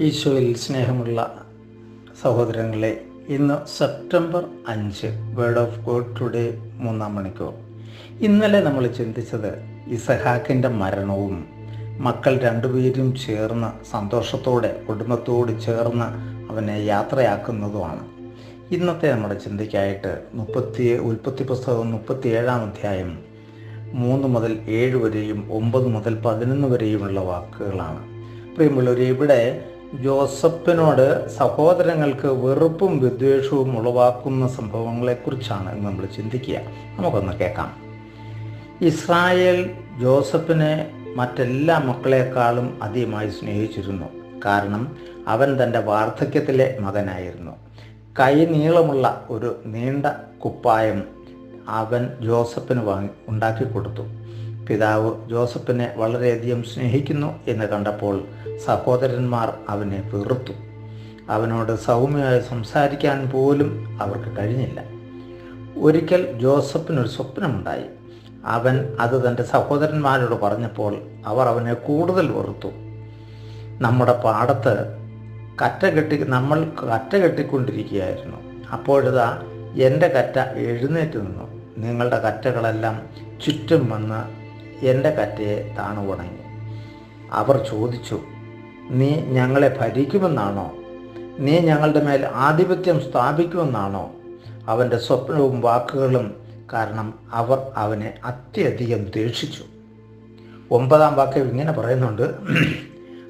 ഈശോയിൽ സ്നേഹമുള്ള സഹോദരങ്ങളെ ഇന്ന് സെപ്റ്റംബർ അഞ്ച് വേർഡ് ഓഫ് ഗോഡ് ടുഡേ മൂന്നാം മണിക്കൂർ. ഇന്നലെ നമ്മൾ ചിന്തിച്ചത് ഇസഹാക്കിന്റെ മരണവും മക്കൾ രണ്ടുപേരും ചേർന്ന് സന്തോഷത്തോടെ കുടുംബത്തോട് ചേർന്ന് അവനെ യാത്രയാക്കുന്നതുമാണ്. ഇന്നത്തെ നമ്മുടെ ചിന്തയ്ക്കായിട്ട് മുപ്പത്തി ഉൽപ്പത്തി പുസ്തകം മുപ്പത്തി ഏഴാം അധ്യായം മൂന്ന് മുതൽ ഏഴ് വരെയും ഒമ്പത് മുതൽ പതിനൊന്ന് വരെയുമുള്ള വാക്കുകളാണ്. പ്രിയമുള്ളവർ ഇവിടെ ജോസഫിനോട് സഹോദരങ്ങൾക്ക് വെറുപ്പും വിദ്വേഷവും ഉളവാക്കുന്ന സംഭവങ്ങളെക്കുറിച്ചാണ് നമ്മൾ ചിന്തിക്കുക. നമുക്കൊന്ന് കേൾക്കാം. ഇസ്രായേൽ ജോസഫിനെ മറ്റെല്ലാ മക്കളെക്കാളും അധികമായി സ്നേഹിച്ചിരുന്നു. കാരണം അവൻ തന്റെ വാർദ്ധക്യത്തിലെ മകനായിരുന്നു. കൈ നീളമുള്ള ഒരു നീണ്ട കുപ്പായം അവൻ ജോസഫിന് വാങ്ങി ഉണ്ടാക്കി കൊടുത്തു. പിതാവ് ജോസഫിനെ വളരെയധികം സ്നേഹിക്കുന്നു എന്ന് കണ്ടപ്പോൾ സഹോദരന്മാർ അവനെ വെറുത്തു. അവനോട് സൗമ്യമായി സംസാരിക്കാൻ പോലും അവർക്ക് കഴിഞ്ഞില്ല. ഒരിക്കൽ ജോസഫിനൊരു സ്വപ്നമുണ്ടായി. അവൻ അത് തന്റെ സഹോദരന്മാരോട് പറഞ്ഞപ്പോൾ അവർ അവനെ കൂടുതൽ വെറുത്തു. നമ്മുടെ പാടത്ത് കറ്റ കെട്ടി നമ്മൾ കറ്റ കെട്ടിക്കൊണ്ടിരിക്കുകയായിരുന്നു. അപ്പോഴിതാ എന്റെ കറ്റ എഴുന്നേറ്റ് നിന്നു. നിങ്ങളുടെ കറ്റകളെല്ലാം ചുറ്റും വന്ന് എന്റെ കറ്റയെ താണു ഉണങ്ങി അവർ ചോദിച്ചു നീ ഞങ്ങളെ ഭരിക്കുമെന്നാണോ? നീ ഞങ്ങളുടെ മേൽ ആധിപത്യം സ്ഥാപിക്കുമെന്നാണോ? അവന്റെ സ്വപ്നവും വാക്കുകളും കാരണം അവർ അവനെ അത്യധികം ദേഷിച്ചു ഒമ്പതാം വാക്യം ഇങ്ങനെ പറയുന്നുണ്ട്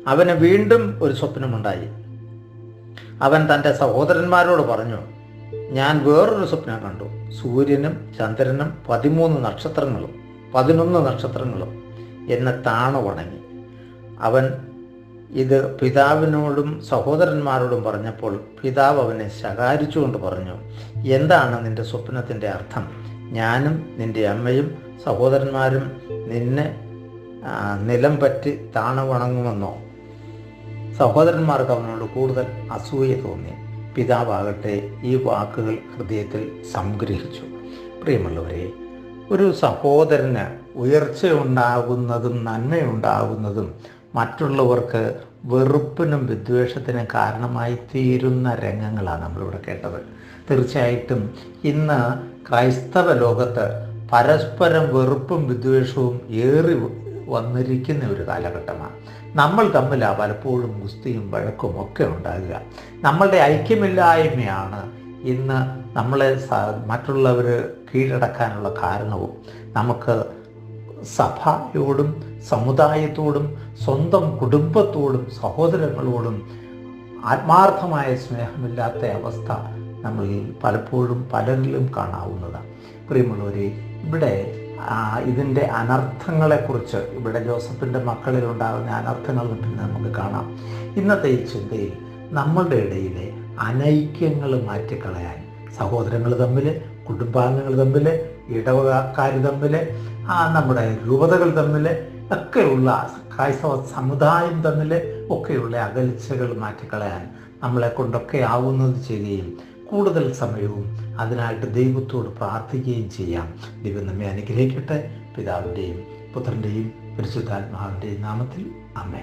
അവന് വീണ്ടും ഒരു സ്വപ്നമുണ്ടായി. അവൻ തന്റെ സഹോദരന്മാരോട് പറഞ്ഞു ഞാൻ വേറൊരു സ്വപ്നം കണ്ടു. സൂര്യനും ചന്ദ്രനും പതിമൂന്ന് നക്ഷത്രങ്ങളും. പതിനൊന്ന് നക്ഷത്രങ്ങളും എന്നെ താണു വണങ്ങി അവൻ ഇത് പിതാവിനോടും സഹോദരന്മാരോടും പറഞ്ഞപ്പോൾ പിതാവ് അവനെ ശകാരിച്ചുകൊണ്ട് പറഞ്ഞു എന്താണ് നിന്റെ സ്വപ്നത്തിന്റെ അർത്ഥം? ഞാനും നിന്റെ അമ്മയും സഹോദരന്മാരും നിന്നെ നിലം പറ്റി താണു വണങ്ങുമെന്നോ സഹോദരന്മാർക്ക് അവനോട് കൂടുതൽ അസൂയ തോന്നി. പിതാവാകട്ടെ ഈ വാക്കുകൾ ഹൃദയത്തിൽ സംഗ്രഹിച്ചു. പ്രിയമുള്ളവരെ ഒരു സഹോദരന് ഉയർച്ചയുണ്ടാകുന്നതും നന്മയുണ്ടാകുന്നതും മറ്റുള്ളവർക്ക് വെറുപ്പിനും വിദ്വേഷത്തിനും കാരണമായി തീരുന്ന രംഗങ്ങളാണ് നമ്മളിവിടെ കേട്ടത്. തീർച്ചയായിട്ടും ഇന്ന് ക്രൈസ്തവ ലോകത്ത് പരസ്പരം വെറുപ്പും വിദ്വേഷവും ഏറി വന്നിരിക്കുന്ന ഒരു കാലഘട്ടമാണ്. നമ്മൾ തമ്മിലാണ് പലപ്പോഴും ഗുസ്തിയും വഴക്കും ഒക്കെ ഉണ്ടാകുക. നമ്മളുടെ ഐക്യമില്ലായ്മയാണ് ഇന്ന് നമ്മളെ മറ്റുള്ളവർ കീഴടക്കാനുള്ള കാരണവും നമുക്ക് സഭയോടും സമുദായത്തോടും സ്വന്തം കുടുംബത്തോടും സഹോദരങ്ങളോടും ആത്മാർത്ഥമായ സ്നേഹമില്ലാത്ത അവസ്ഥ നമ്മൾ പലപ്പോഴും പലരിലും കാണാവുന്നതാണ്. പ്രിയമുള്ളവരെ ഇവിടെ ഇതിന്റെ അനർത്ഥങ്ങളെക്കുറിച്ച് ഇവിടെ ജോസഫിന്റെ മക്കളിൽ ഉണ്ടാകുന്ന അനർത്ഥങ്ങൾ പിന്നെ നമുക്ക് കാണാം. ഇന്നത്തെ ഈ ചിന്തയിൽ നമ്മളുടെ ഇടയിലെ അനൈക്യങ്ങൾ മാറ്റിക്കളയാൻ സഹോദരങ്ങൾ തമ്മിൽ കുടുംബാംഗങ്ങൾ തമ്മിൽ ഇടവകാർ തമ്മിൽ നമ്മുടെ രൂപതകൾ തമ്മിൽ ഒക്കെയുള്ള ക്രൈസ്തവ സമുദായം തമ്മിൽ ഒക്കെയുള്ള അകൽച്ചകൾ മാറ്റിക്കളയാൻ നമ്മളെ കൊണ്ടൊക്കെ ആവുന്നത് ചെയ്യുകയും കൂടുതൽ സമയവും അതിനായിട്ട് ദൈവത്തോട് പ്രാർത്ഥിക്കുകയും ചെയ്യാം. ദൈവം നമ്മെ അനുഗ്രഹിക്കട്ടെ. പിതാവിന്റെയും പുത്രന്റെയും പരിശുദ്ധാത്മാവിന്റെയും നാമത്തിൽ. അമ്മേ